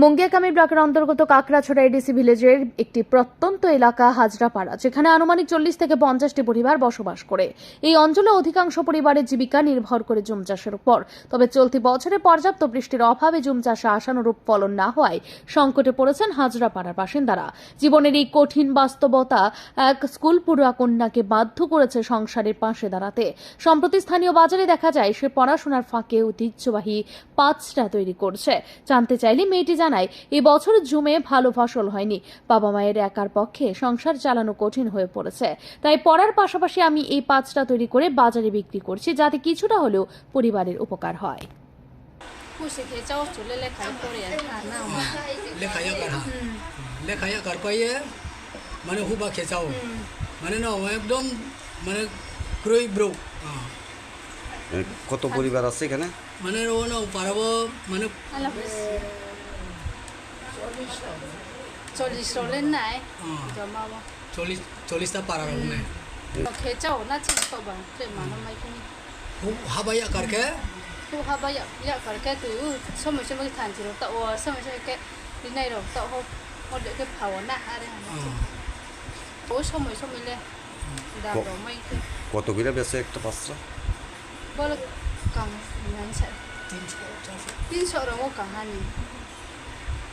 মুঙ্গিয়াকামী ব্লকের অন্তর্গত কাকড়াছড়া এডিসি ভিলেজের একটি প্রত্যন্ত এলাকা হাজরাপাড়া, যেখানে আনুমানিক চল্লিশ থেকে পঞ্চাশটি পরিবার বসবাস করে। এই অঞ্চলে অধিকাংশ পরিবারের জীবিকা নির্ভর করে জুম চাষের উপর। তবে চলতি বছরে পর্যাপ্ত বৃষ্টির অভাবে জুম চাষে আশানুরূপ ফলন না হওয়ায় সংকটে পড়েছেন হাজরাপাড়ার বাসিন্দারা। জীবনের এই কঠিন বাস্তবতা এক স্কুল পড়ুয়া কন্যাকে বাধ্য করেছে সংসারের পাশে দাঁড়াতে। সম্প্রতি স্থানীয় বাজারে দেখা যায়, সে পড়াশোনার ফাঁকে ঐতিহ্যবাহী পাঁচটা তৈরি করছে। জানতে চাইলে মেয়েটি জানায় এবছর জুমে ভালো ফসল হয়নি। বাবা মায়ের একার পক্ষে সংসার চালানো কঠিন হয়ে পড়েছে। তাই পড়ার পাশাপাশি আমি এই পাঁচটা তৈরি করে বাজারে বিক্রি করছি যাতে কিছুটা হলেও পরিবারের উপকার হয়। একদম কত পরিবার আছে এখানে? মানে ও না পারব মানে চল্লিশ চল্লিশ নাই জমাবো চল্লিশ চল্লিশটা পারার মানে খে চাও না চিন খবা খে মানো মাই কিনি খুব হাবাইয়া কারকে tu ha ba ya ya kar ka tu so mo so mo than chi ro ta o so mo so ke ni nai ro ta ho ho de ke phaw na ha re o so mo so mi le da ro mai ke কত করে বেছে একটা পাঁচটা kang nan sa তিনশো চারশো tin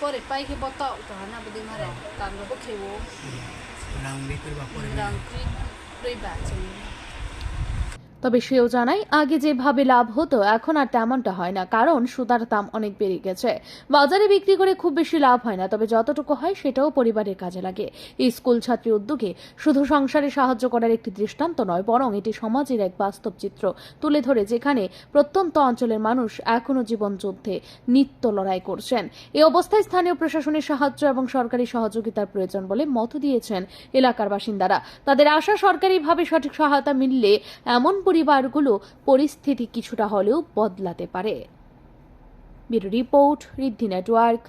ପରେ ପାଇକି ବତାଉ ତାହାନା ବଦି ମାରା ତାନ୍ଦବ ଖେବ ରାଙ୍ଗରି କରିବା ପରେ ରାଙ୍ଗରି ରହିବା ଚାଲିବ তবে সেও জানায়, আগে যেভাবে লাভ হতো, এখন আর তেমনটা হয় না। কারণ সুতার দাম অনেক বেড়ে গেছে। বাজারে বিক্রি করে খুব বেশি লাভ হয় না, তবে যতটুকু হয় সেটাও পরিবারের কাজে লাগে। এই স্কুল ছাত্রী উদ্যোগে শুধু সংসারে সাহায্য করার একটি দৃষ্টান্ত নয়, বরং এটি সমাজের এক বাস্তব চিত্র। তুলে ধরে যেখানে প্রত্যন্ত অঞ্চলের মানুষ এখনও জীবন যুদ্ধে নিত্য লড়াই করছেন। এই অবস্থায় স্থানীয় প্রশাসনের সাহায্য এবং সরকারি সহযোগিতার প্রয়োজন বলে মত দিয়েছেন এলাকার বাসিন্দারা। তাদের আশা, সরকারিভাবে সঠিক সহায়তা মিললে এমন পরিবারগুলো পরিস্থিতি কিছুটা হলেও বদলাতে পারে। Report Riddhi network.